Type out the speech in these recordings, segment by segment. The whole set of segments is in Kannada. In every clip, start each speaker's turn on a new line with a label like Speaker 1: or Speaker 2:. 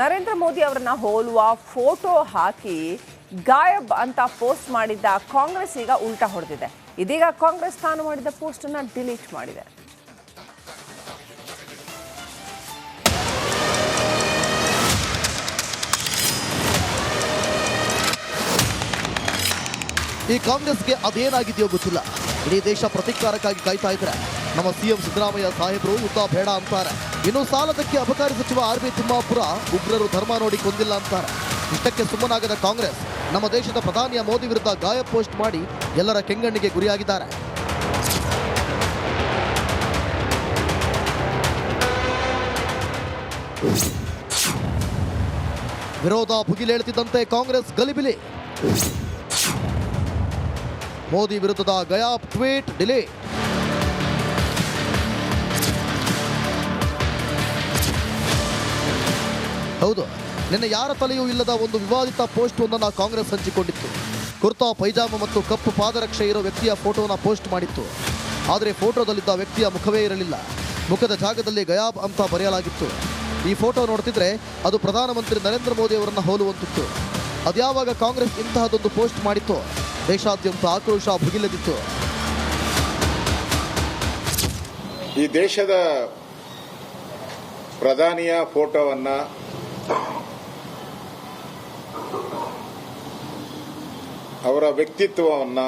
Speaker 1: ನರೇಂದ್ರ ಮೋದಿ ಅವರನ್ನ ಹೋಲುವ ಫೋಟೋ ಹಾಕಿ ಗಾಯಬ್ ಅಂತ ಪೋಸ್ಟ್ ಮಾಡಿದ್ದ ಕಾಂಗ್ರೆಸ್ ಈಗ ಉಲ್ಟಾ ಹೊಡೆದಿದೆ. ಇದೀಗ ಕಾಂಗ್ರೆಸ್ ತಾನು ಮಾಡಿದ ಪೋಸ್ಟ್ ಅನ್ನ ಡಿಲೀಟ್ ಮಾಡಿದೆ.
Speaker 2: ಈ ಕಾಂಗ್ರೆಸ್ಗೆ ಅದೇನಾಗಿದೆಯೋ ಗೊತ್ತಿಲ್ಲ. ಇಡೀ ದೇಶ ಪ್ರತಿಕಾರಕ್ಕಾಗಿ ಕಾಯ್ತಾ ಇದ್ರೆ ನಮ್ಮ ಸಿಎಂ ಸಿದ್ದರಾಮಯ್ಯ ಸಾಹೇಬರು ಯುದ್ಧ ಬೇಡ ಅಂತಾರೆ. ಇನ್ನು ಸಾಲದಕ್ಕೆ ಅಬಕಾರಿ ಸಚಿವ ಆರ್ ಬಿ ತಿಮ್ಮಾಪುರ ಉಗ್ರರು ಧರ್ಮ ನೋಡಿ ಕೊಂದಿಲ್ಲ ಅಂತಾರೆ. ಇಷ್ಟಕ್ಕೆ ಸುಮ್ಮನಾಗದ ಕಾಂಗ್ರೆಸ್. ನಮ್ಮ ದೇಶದ ಪ್ರಧಾನಿಯ ಮೋದಿ ವಿರುದ್ಧ ಗಾಯ ಪೋಸ್ಟ್ ಮಾಡಿ ಎಲ್ಲರ ಕೆಂಗಣ್ಣಿಗೆ ಗುರಿಯಾಗಿದ್ದಾರೆ. ವಿರೋಧ ಭುಗಿಲೇಳುತ್ತಿದ್ದಂತೆ ಕಾಂಗ್ರೆಸ್ ಗಲಿಬಿಲಿ. ಮೋದಿ ವಿರುದ್ಧದ ಗಯಾ ಟ್ವೀಟ್ ಡಿಲೇ ಹೌದು. ನಿನ್ನೆ ಯಾರ ತಲೆಯೂ ಇಲ್ಲದ ಒಂದು ವಿವಾದಿತ ಪೋಸ್ಟ್ ಒಂದನ್ನು ಕಾಂಗ್ರೆಸ್ ಹಂಚಿಕೊಂಡಿತ್ತು. ಕುರ್ತಾ, ಪೈಜಾಮ ಮತ್ತು ಕಪ್ಪು ಪಾದರಕ್ಷೆ ಇರೋ ವ್ಯಕ್ತಿಯ ಫೋಟೋನ ಪೋಸ್ಟ್ ಮಾಡಿತ್ತು. ಆದರೆ ಫೋಟೋದಲ್ಲಿದ್ದ ವ್ಯಕ್ತಿಯ ಮುಖವೇ ಇರಲಿಲ್ಲ. ಮುಖದ ಜಾಗದಲ್ಲಿ ಗಯಾಬ್ ಅಂತ ಬರೆಯಲಾಗಿತ್ತು. ಈ ಫೋಟೋ ನೋಡ್ತಿದ್ರೆ ಅದು ಪ್ರಧಾನಮಂತ್ರಿ ನರೇಂದ್ರ ಮೋದಿ ಅವರನ್ನು ಹೋಲುವಂತಿತ್ತು. ಅದ್ಯಾವಾಗ ಕಾಂಗ್ರೆಸ್ ಇಂತಹದೊಂದು ಪೋಸ್ಟ್ ಮಾಡಿತ್ತು? ದೇಶಾದ್ಯಂತ ಆಕ್ರೋಶ ಭುಗಿಲೆದಿತ್ತು.
Speaker 3: ಈ ದೇಶದ ಪ್ರಧಾನಿಯ ಫೋಟೋವನ್ನ ಅವರ ವ್ಯಕ್ತಿತ್ವವನ್ನ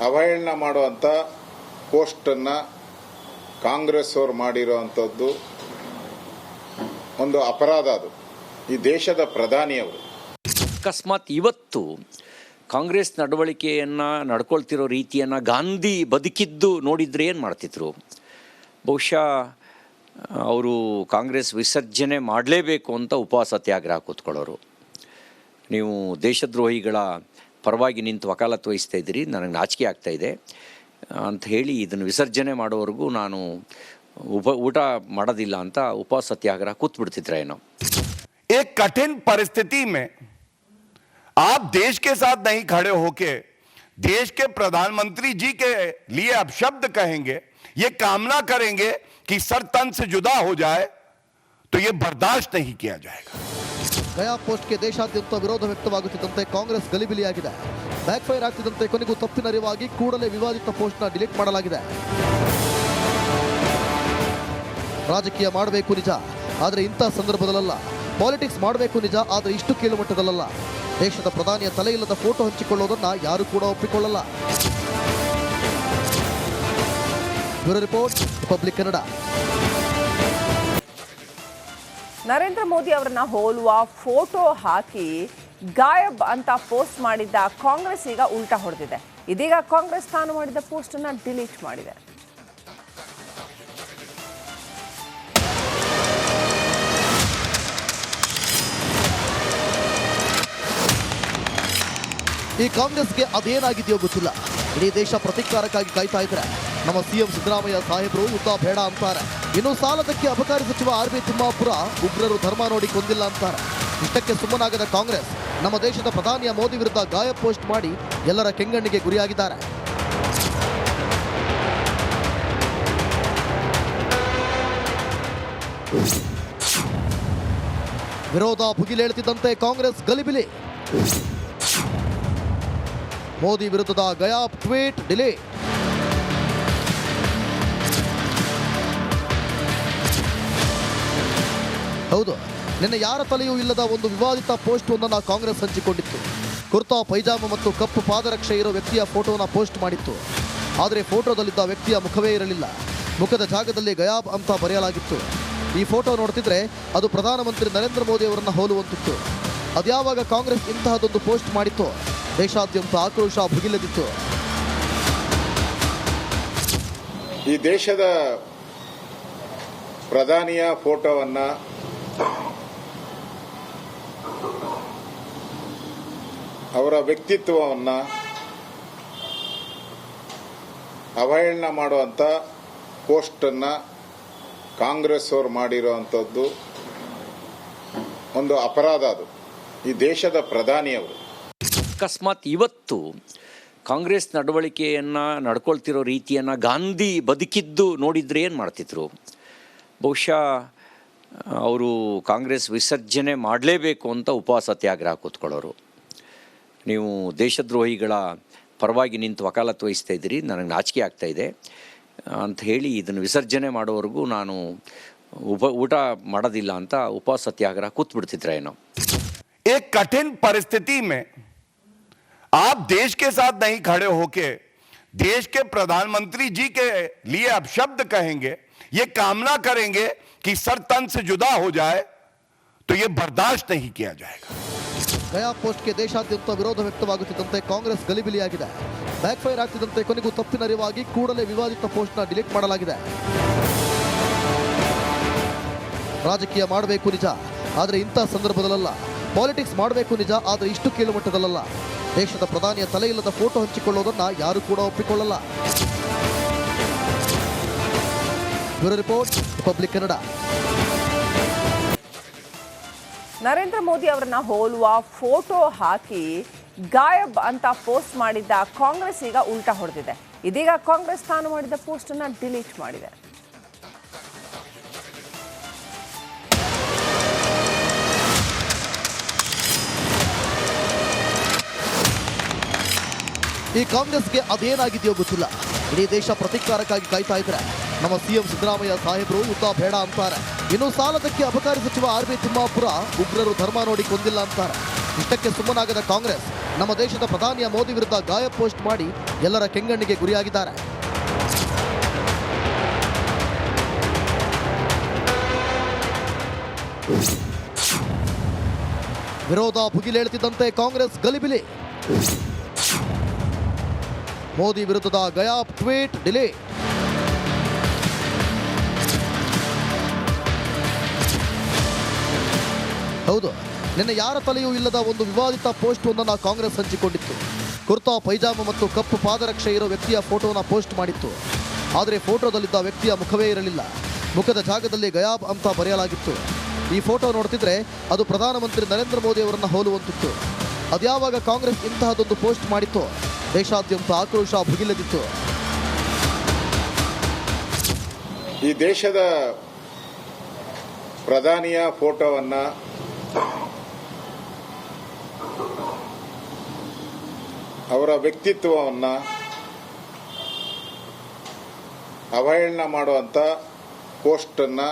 Speaker 3: ಅವಹೇಳನ ಮಾಡುವಂತ ಪೋಸ್ಟನ್ನ ಕಾಂಗ್ರೆಸ್ ಅವರು ಮಾಡಿರುವಂತದ್ದು ಒಂದು ಅಪರಾಧ ಅದು. ಈ ದೇಶದ ಪ್ರಧಾನಿಯವರು
Speaker 4: ಅಕಸ್ಮಾತ್ ಇವತ್ತು ಕಾಂಗ್ರೆಸ್ ನಡವಳಿಕೆಯನ್ನು ನಡ್ಕೊಳ್ತಿರೋ ರೀತಿಯನ್ನು ಗಾಂಧಿ ಬದುಕಿದ್ದು ನೋಡಿದ್ರೆ ಏನು ಮಾಡ್ತಿದ್ರು? ಬಹುಶಃ ಅವರು ಕಾಂಗ್ರೆಸ್ ವಿಸರ್ಜನೆ ಮಾಡಲೇಬೇಕು ಅಂತ ಉಪವಾಸ ತ್ಯಾಗ್ರಹ ಕೂತ್ಕೊಳ್ಳೋರು ನೀವು ದೇಶದ್ರೋಹಿಗಳ ಪರವಾಗಿ ನಿಂತು ವಕಾಲತ್ತು ವಹಿಸ್ತಾ ಇದ್ದೀರಿ ನನಗೆ ನಾಚಿಕೆ ಆಗ್ತಾ ಇದೆ ಅಂತ ಹೇಳಿ ಇದನ್ನು ವಿಸರ್ಜನೆ ಮಾಡೋವರೆಗೂ ನಾನು ಉಪ ಊಟ ಮಾಡೋದಿಲ್ಲ ಅಂತ ಉಪವಾಸ ಸತ್ಯಾಗ್ರಹ ಕೂತ್ಬಿಡ್ತಿದ್ರೆ ಏನೋ
Speaker 5: एक कठिन परिस्थिति में आप देश के साथ नहीं खड़े होके देश के प्रधानमंत्री जी के लिए आप शब्द कहेंगे ये कामना करेंगे कि सर तन से जुदा हो जाए तो ये बर्दाश्त नहीं किया जाएगा
Speaker 2: ಗಯಾ ಪೋಸ್ಟ್ಗೆ ದೇಶಾದ್ಯಂತ ವಿರೋಧ ವ್ಯಕ್ತವಾಗುತ್ತಿದ್ದಂತೆ ಕಾಂಗ್ರೆಸ್ ಗಲಿಬಿಲಿಯಾಗಿದೆ. ಬ್ಯಾಕ್ ಫೈರ್ ಆಗ್ತಿದ್ದಂತೆ ಕೊನೆಗೂ ತಪ್ಪಿನರಿವಾಗಿ ಕೂಡಲೇ ವಿವಾದಿತ ಪೋಸ್ಟ್ನ ಡಿಲೀಟ್ ಮಾಡಲಾಗಿದೆ. ರಾಜಕೀಯ ಮಾಡಬೇಕು ನಿಜ, ಆದರೆ ಇಂಥ ಸಂದರ್ಭದಲ್ಲ ಪಾಲಿಟಿಕ್ಸ್ ಮಾಡಬೇಕು ನಿಜ, ಆದರೆ ಇಷ್ಟು ಕೀಳು ಮಟ್ಟದಲ್ಲ ದೇಶದ ಪ್ರಧಾನಿಯ ತಲೆ ಇಲ್ಲದ ಫೋಟೋ ಹಂಚಿಕೊಳ್ಳೋದನ್ನ ಯಾರು ಕೂಡ ಒಪ್ಪಿಕೊಳ್ಳಲ್ಲ. Bureau report, Republic Kannada.
Speaker 1: Narendra Modi ಅವರನ್ನ ಹೋಲುವ ಫೋಟೋ ಹಾಕಿ ಗಾಯಬ್ ಅಂತ ಪೋಸ್ಟ್ ಮಾಡಿದ್ದ ಕಾಂಗ್ರೆಸ್ ಈಗ ಉಲ್ಟಾ ಹೊಡೆದಿದೆ. ಇದೀಗ ಕಾಂಗ್ರೆಸ್ ತಾನು ಮಾಡಿದ ಪೋಸ್ಟ್ ಅನ್ನ ಡಿಲೀಟ್ ಮಾಡಿದೆ.
Speaker 2: ಈ ಕಾಂಗ್ರೆಸ್ಗೆ ಅದೇನಾಗಿದೆಯೋ ಗೊತ್ತಿಲ್ಲ. ಇಡೀ ದೇಶ ಪ್ರತಿಕಾರಕ್ಕಾಗಿ ಕಾಯ್ತಾ ಇದ್ರೆ ನಮ್ಮ ಸಿಎಂ ಸಿದ್ದರಾಮಯ್ಯ ಸಾಹೇಬರು ಯುದ್ಧ ಬೇಡ ಅಂತಾರೆ. ಇನ್ನು ಸಾಲದಕ್ಕೆ ಅಬಕಾರಿ ಸಚಿವ ಆರ್ ಬಿ ತಿಮ್ಮಾಪುರ ಉಗ್ರರು ಧರ್ಮ ನೋಡಿ ಕೊಂದಿಲ್ಲ ಅಂತಾರೆ. ಇಷ್ಟಕ್ಕೆ ಸುಮ್ಮನಾಗದ ಕಾಂಗ್ರೆಸ್, ನಮ್ಮ ದೇಶದ ಪ್ರಧಾನಿಯ ಮೋದಿ ವಿರುದ್ಧ ಗಾಯ ಪೋಸ್ಟ್ ಮಾಡಿ ಎಲ್ಲರ ಕೆಂಗಣ್ಣಿಗೆ ಗುರಿಯಾಗಿದ್ದಾರೆ. ವಿರೋಧ ಭುಗಿಲೇಳುತ್ತಿದ್ದಂತೆ ಕಾಂಗ್ರೆಸ್ ಗಲಿಬಿಲಿ. ಮೋದಿ ವಿರುದ್ಧದ ಗಯಾ ಟ್ವೀಟ್ ಡಿಲೇ ಹೌದು, ನಿನ್ನೆ ಯಾರ ತಲೆಯೂ ಇಲ್ಲದ ಒಂದು ವಿವಾದಿತ ಪೋಸ್ಟ್ ಒಂದನ್ನು ಕಾಂಗ್ರೆಸ್ ಹಂಚಿಕೊಂಡಿತ್ತು. ಕುರ್ತಾ, ಪೈಜಾಮ ಮತ್ತು ಕಪ್ಪು ಪಾದರಕ್ಷೆ ಇರೋ ವ್ಯಕ್ತಿಯ ಫೋಟೋನ ಪೋಸ್ಟ್ ಮಾಡಿತ್ತು. ಆದರೆ ಫೋಟೋದಲ್ಲಿದ್ದ ವ್ಯಕ್ತಿಯ ಮುಖವೇ ಇರಲಿಲ್ಲ. ಮುಖದ ಜಾಗದಲ್ಲಿ ಗಯಾಬ್ ಅಂತ ಬರೆಯಲಾಗಿತ್ತು. ಈ ಫೋಟೋ ನೋಡ್ತಿದ್ರೆ ಅದು ಪ್ರಧಾನಮಂತ್ರಿ ನರೇಂದ್ರ ಮೋದಿ ಅವರನ್ನು ಹೋಲುವಂತಿತ್ತು. ಅದ್ಯಾವಾಗ ಕಾಂಗ್ರೆಸ್ ಇಂತಹದೊಂದು ಪೋಸ್ಟ್ ಮಾಡಿತ್ತು, ದೇಶಾದ್ಯಂತ ಆಕ್ರೋಶ ಭುಗಿಲೆದಿತ್ತು
Speaker 3: ಈ ದೇಶದ ಪ್ರಧಾನಿಯ ಫೋಟೋವನ್ನ ಅವರ ವ್ಯಕ್ತಿತ್ವವನ್ನ ಅವಹೇಳನ ಮಾಡುವಂತ ಪೋಸ್ಟನ್ನು ಕಾಂಗ್ರೆಸ್ ಅವರು ಮಾಡಿರುವಂಥದ್ದು ಒಂದು ಅಪರಾಧ ಅದು. ಈ ದೇಶದ ಪ್ರಧಾನಿಯವರು.
Speaker 4: ಅಕಸ್ಮಾತ್ ಇವತ್ತು ಕಾಂಗ್ರೆಸ್ ನಡವಳಿಕೆಯನ್ನು ನಡ್ಕೊಳ್ತಿರೋ ರೀತಿಯನ್ನು ಗಾಂಧಿ ಬದುಕಿದ್ದು ನೋಡಿದ್ರೆ ಏನು ಮಾಡ್ತಿದ್ರು? ಬಹುಶಃ ಅವರು ಕಾಂಗ್ರೆಸ್ ವಿಸರ್ಜನೆ ಮಾಡಲೇಬೇಕು ಅಂತ ಉಪವಾಸ ಸತ್ಯಾಗ್ರಹ ಕೂತ್ಕೊಳ್ಳೋರು ನೀವು ದೇಶದ್ರೋಹಿಗಳ ಪರವಾಗಿ ನಿಂತು ವಕಾಲತ್ತು ವಹಿಸ್ತಾ ಇದ್ದೀರಿ ನನಗೆ ನಾಚಿಕೆ ಆಗ್ತಾ ಇದೆ ಅಂತ ಹೇಳಿ ಇದನ್ನು ವಿಸರ್ಜನೆ ಮಾಡೋವರೆಗೂ ನಾನು ಉಪ ಊಟ ಮಾಡೋದಿಲ್ಲ ಅಂತ ಉಪವಾಸ ಸತ್ಯಾಗ್ರಹ ಕೂತ್ಬಿಡ್ತಿದ್ರೆ ಏನೋ
Speaker 5: एक कठिन परिस्थिति में आप देश के साथ नहीं खड़े होके देश के प्रधानमंत्री जी के लिए आप शब्द कहेंगे ये कामना करेंगे कि सर तन से जुदा हो जाए तो ये बर्दाश्त नहीं किया जाएगा
Speaker 2: ಗಯಾ ಪೋಸ್ಟ್ಗೆ ದೇಶಾದ್ಯಂತ ವಿರೋಧ ವ್ಯಕ್ತವಾಗುತ್ತಿದ್ದಂತೆ ಕಾಂಗ್ರೆಸ್ ಗಲಿಬಿಲಿಯಾಗಿದೆ ಬ್ಯಾಕ್ ಫೈರ್ ಆಗ್ತಿದ್ದಂತೆ ಕೊನೆಗೂ ತಪ್ಪಿನ ಅರಿವಾಗಿ ಕೂಡಲೇ ವಿವಾದಿತ ಪೋಸ್ಟ್ನ ಡಿಲೀಟ್ ಮಾಡಲಾಗಿದೆ ರಾಜಕೀಯ ಮಾಡಬೇಕು ನಿಜ ಆದರೆ ಇಂಥ ಸಂದರ್ಭದಲ್ಲ ಪಾಲಿಟಿಕ್ಸ್ ಮಾಡಬೇಕು ನಿಜ ಆದರೆ ಇಷ್ಟು ಕೀಳು ಮಟ್ಟದಲ್ಲ ದೇಶದ ಪ್ರಧಾನಿಯ ತಲೆ ಇಲ್ಲದ ಫೋಟೋ ಹಂಚಿಕೊಳ್ಳೋದನ್ನ ಯಾರು ಕೂಡ ಒಪ್ಪಿಕೊಳ್ಳಲ್ಲ bureau report Republic Kannada
Speaker 1: Narendra Modi ಅವರನ್ನ ಹೋಲುವ ಫೋಟೋ ಹಾಕಿ ಗಾಯಬ್ ಅಂತ ಪೋಸ್ಟ್ ಮಾಡಿದ್ದ ಕಾಂಗ್ರೆಸ್ ಈಗ ಉಲ್ಟಾ ಹೊಡೆದಿದೆ. ಇದೀಗ ಕಾಂಗ್ರೆಸ್ ತಾನು ಮಾಡಿದ ಪೋಸ್ಟ್ ಅನ್ನ ಡಿಲೀಟ್ ಮಾಡಿದೆ.
Speaker 2: ಈ ಕಾಂಗ್ರೆಸ್ಗೆ ಅದೇನಾಗಿದೆಯೋ ಗೊತ್ತಿಲ್ಲ. ಇಡೀ ದೇಶ ಪ್ರತಿಕಾರಕ್ಕಾಗಿ ಕಾಯ್ತಾ ಇದ್ರೆ. ನಮ್ಮ ಸಿಎಂ ಸಿದ್ದರಾಮಯ್ಯ ಸಾಹೇಬರು ಯುದ್ಧ ಬೇಡ ಅಂತಾರೆ. ಇನ್ನು ಸಾಲದಕ್ಕೆ ಅಬಕಾರಿ ಸಚಿವ ಆರ್ ಬಿ ತಿಮ್ಮಾಪುರ ಉಗ್ರರು ಧರ್ಮ ನೋಡಿ ಕೊಂದಿಲ್ಲ ಅಂತಾರೆ. ಇಷ್ಟಕ್ಕೆ ಸುಮ್ಮನಾಗದ ಕಾಂಗ್ರೆಸ್, ನಮ್ಮ ದೇಶದ ಪ್ರಧಾನಿಯ ಮೋದಿ ವಿರುದ್ಧ ಗಾಯ ಪೋಸ್ಟ್ ಮಾಡಿ ಎಲ್ಲರ ಕೆಂಗಣ್ಣಿಗೆ ಗುರಿಯಾಗಿದ್ದಾರೆ. ವಿರೋಧ ಭುಗಿಲೇಳುತ್ತಿದ್ದಂತೆ ಕಾಂಗ್ರೆಸ್ ಗಲಿಬಿಲಿ. ಮೋದಿ ವಿರುದ್ಧದ ಗಯಾ ಟ್ವೀಟ್ ಡಿಲೀಟ್. ಹೌದು. ನಿನ್ನೆ ಯಾರ ತಲೆಯೂ ಇಲ್ಲದ ಒಂದು ವಿವಾದಿತ ಪೋಸ್ಟ್ ಒಂದನ್ನು ಕಾಂಗ್ರೆಸ್ ಹಂಚಿಕೊಂಡಿತ್ತು. ಕುರ್ತಾ, ಪೈಜಾಮ ಮತ್ತು ಕಪ್ಪು ಪಾದರಕ್ಷೆ ಇರೋ ವ್ಯಕ್ತಿಯ ಫೋಟೋನ ಪೋಸ್ಟ್ ಮಾಡಿತ್ತು. ಆದರೆ ಫೋಟೋದಲ್ಲಿದ್ದ ವ್ಯಕ್ತಿಯ ಮುಖವೇ ಇರಲಿಲ್ಲ. ಮುಖದ ಜಾಗದಲ್ಲಿ ಗಯಾಬ್ ಅಂತ ಬರೆಯಲಾಗಿತ್ತು. ಈ ಫೋಟೋ ನೋಡ್ತಿದ್ರೆ ಅದು ಪ್ರಧಾನಮಂತ್ರಿ ನರೇಂದ್ರ ಮೋದಿ ಅವರನ್ನು ಹೋಲುವಂತಿತ್ತು. ಅದ್ಯಾವಾಗ ಕಾಂಗ್ರೆಸ್ ಇಂತಹದೊಂದು ಪೋಸ್ಟ್ ಮಾಡಿತ್ತು? ದೇಶಾದ್ಯಂತ ಆಕ್ರೋಶ ಭುಗಿಲೆದಿತ್ತು
Speaker 3: ಈ ದೇಶದ ಪ್ರಧಾನಿಯ ಫೋಟೋವನ್ನ ಅವರ ವ್ಯಕ್ತಿತ್ವವನ್ನ ಅವಹೇಳನ ಮಾಡುವಂತ ಪೋಸ್ಟನ್ನು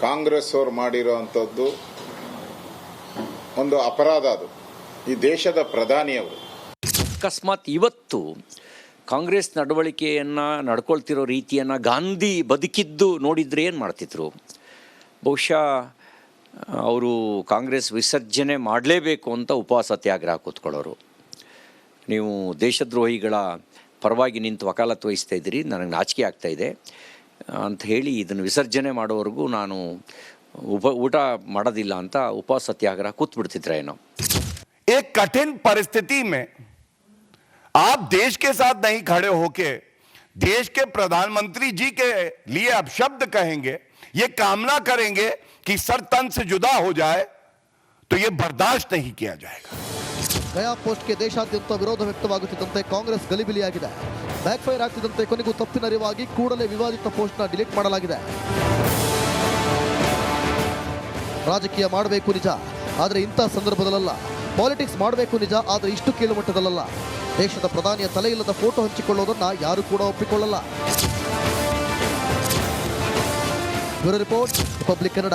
Speaker 3: ಕಾಂಗ್ರೆಸ್ ಅವರು ಮಾಡಿರುವಂತದ್ದು ಒಂದು ಅಪರಾಧ ಅದು. ಈ ದೇಶದ ಪ್ರಧಾನಿಯವರು
Speaker 4: ಅಕಸ್ಮಾತ್ ಇವತ್ತು ಕಾಂಗ್ರೆಸ್ ನಡವಳಿಕೆಯನ್ನು ನಡ್ಕೊಳ್ತಿರೋ ರೀತಿಯನ್ನು ಗಾಂಧಿ ಬದುಕಿದ್ದು ನೋಡಿದರೆ ಏನು ಮಾಡ್ತಿದ್ರು? ಬಹುಶಃ ಅವರು ಕಾಂಗ್ರೆಸ್ ವಿಸರ್ಜನೆ ಮಾಡಲೇಬೇಕು ಅಂತ ಉಪವಾಸ ಸತ್ಯಾಗ್ರಹ ಕೂತ್ಕೊಳ್ಳೋರು ನೀವು ದೇಶದ್ರೋಹಿಗಳ ಪರವಾಗಿ ನಿಂತು ವಕಾಲತ್ತು ವಹಿಸ್ತಾ ಇದ್ದೀರಿ ನನಗೆ ನಾಚಿಕೆ ಆಗ್ತಾ ಇದೆ ಅಂತ ಹೇಳಿ ಇದನ್ನು ವಿಸರ್ಜನೆ ಮಾಡೋವರೆಗೂ ನಾನು ಉಪ ಊಟ ಮಾಡೋದಿಲ್ಲ ಅಂತ ಉಪವಾಸ ಸತ್ಯಾಗ್ರಹ ಕೂತ್ಬಿಡ್ತಿದ್ರೆ ಏನೋ
Speaker 5: एक कठिन परिस्थिति में आप देश के साथ नहीं खड़े होके देश के प्रधानमंत्री जी के लिए आप शब्द कहेंगे ये कामना करेंगे कि सर तन से जुदा हो जाए तो ये बर्दाश्त नहीं किया जाएगा
Speaker 2: ಗಯಾ ಪೋಸ್ಟ್ಗೆ ದೇಶಾದ್ಯಂತ ವಿರೋಧ ವ್ಯಕ್ತವಾಗುತ್ತಿದ್ದಂತೆ ಕಾಂಗ್ರೆಸ್ ಗಲಿಬಿಲಿಯಾಗಿದೆ ಬ್ಯಾಕ್ ಫೈರ್ ಆಗ್ತಿದ್ದಂತೆ ಕೊನೆಗೂ ತಪ್ಪಿನ ಅರಿವಾಗಿ ಕೂಡಲೇ ವಿವಾದಿತ ಪೋಸ್ಟ್ನ ಡಿಲೀಟ್ ಮಾಡಲಾಗಿದೆ ರಾಜಕೀಯ ಮಾಡಬೇಕು ನಿಜ ಆದರೆ ಇಂಥ ಸಂದರ್ಭದಲ್ಲ ಪಾಲಿಟಿಕ್ಸ್ ಮಾಡಬೇಕು ನಿಜ ಆದರೆ ಇಷ್ಟು ಕೀಳು ಮಟ್ಟದಲ್ಲ ದೇಶದ ಪ್ರಧಾನಿಯ ತಲೆ ಇಲ್ಲದ ಫೋಟೋ ಹಂಚಿಕೊಳ್ಳೋದನ್ನ ಯಾರು ಕೂಡ ಒಪ್ಪಿಕೊಳ್ಳಲ್ಲ. Bureau report Republic Kannada.